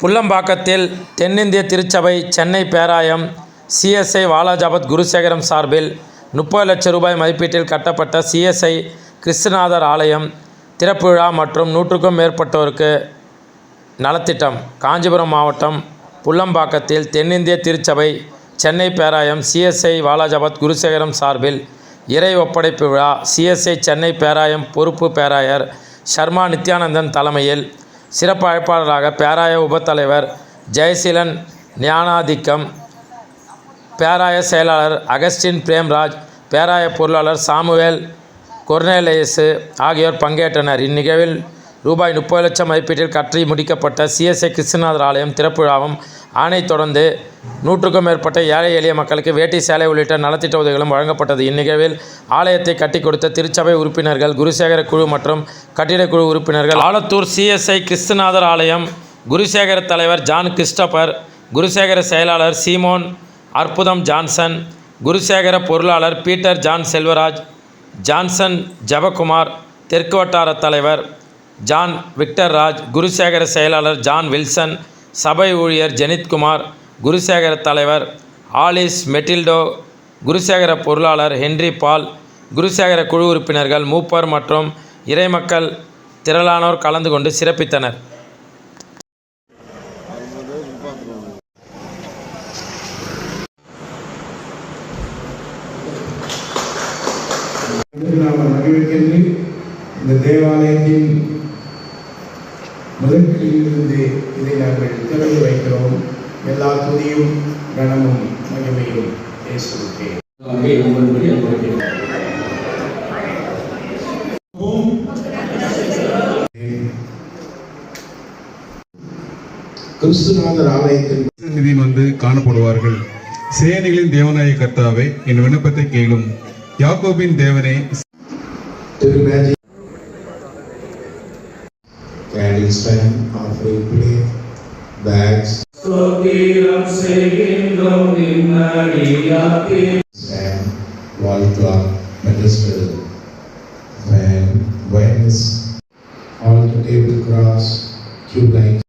புல்லம்பாக்கத்தில் தென்னிந்திய திருச்சபை சென்னை பேராயம் சிஎஸ்ஐ வாலாஜாபத் குருசேகரம் சார்பில் முப்பது லட்சம் ரூபாய் மதிப்பீட்டில் கட்டப்பட்ட சிஎஸ்ஐ கிறிஸ்துநாதர் ஆலயம் திறப்பு விழா மற்றும் நூற்றுக்கும் மேற்பட்டோருக்கு நலத்திட்டம். காஞ்சிபுரம் மாவட்டம் புல்லம்பாக்கத்தில் தென்னிந்திய திருச்சபை சென்னை பேராயம் சிஎஸ்ஐ வாலாஜாபாத் குருசேகரம் சார்பில் இறை ஒப்படைப்பு விழா. சிஎஸ்ஐ சென்னை பேராயம் பொறுப்பு பேராயர் ஷர்மா நித்யானந்தன் தலைமையில் சிறப்பு அழைப்பாளராக பேராய உபத்தலைவர் ஜெயசீலன் ஞானாதிக்கம் பேராய செயலாளர் அகஸ்டின் பிரேம்ராஜ் பேராய பொருளாளர் சாமுவேல் கொர்னேலேயசு ஆகியோர் பங்கேற்றனர். இந்நிகழ்வில் ரூபாய் முப்பது லட்சம் மதிப்பீட்டில் கற்றி முடிக்கப்பட்ட சிஎஸ்ஐ கிருஷ்ணநாதர் ஆலயம் திறப்பு ஆணை தொடர்ந்து நூற்றுக்கும் மேற்பட்ட ஏழை எளிய மக்களுக்கு வேட்டி சேலை உள்ளிட்ட நலத்திட்ட உதவிகளும் வழங்கப்பட்டது. இந்நிகழ்வில் ஆலயத்தை கட்டி கொடுத்த திருச்சபை உறுப்பினர்கள் குருசேகர குழு மற்றும் கட்டிடக்குழு உறுப்பினர்கள் ஆலத்தூர் சிஎஸ்ஐ கிறிஸ்துநாதர் ஆலயம் குருசேகர தலைவர் ஜான் கிறிஸ்டபர் குருசேகர செயலாளர் சீமோன் அற்புதம் ஜான்சன் குருசேகர பொருளாளர் Peter John Selvaraj Johnson Jabakumar தெற்கு வட்டார தலைவர் ஜான் விக்டர் ராஜ் குருசேகர செயலாளர் ஜான் வில்சன் சபை ஊழியர் ஜெனித்குமார் குருசேகர தலைவர் ஆலிஸ் மெட்டில்டோ குருசேகர பொருளாளர் ஹென்றி பால் குருசேகர குழு உறுப்பினர்கள் மூப்பர் மற்றும் இறைமக்கள் திரளானோர் கலந்து கொண்டு சிறப்பித்தனர். இந்த தேவாலயத்தின் முதற்கிலிருந்து இதை நாங்கள் திறந்து வைக்கிறோம். எல்லா துதியும் கனமும் மகிமையும் கிறிஸ்துநாதர் ஆலயத்தின் சந்நிதி வந்து காணப்படுவார்கள். சேனைகளின் தேவனாய கர்த்தாவே என் விண்ணப்பத்தை கேளும். யாக்கோபின் தேவனே. திருமேஜி Candle stand, offering plate, bags, ஸ்தோத்திரம் செய்கின்றோம் நிம்மதியாக்கி stand, wall clock, pedestal, fan, vines, altar table cross, tube lights.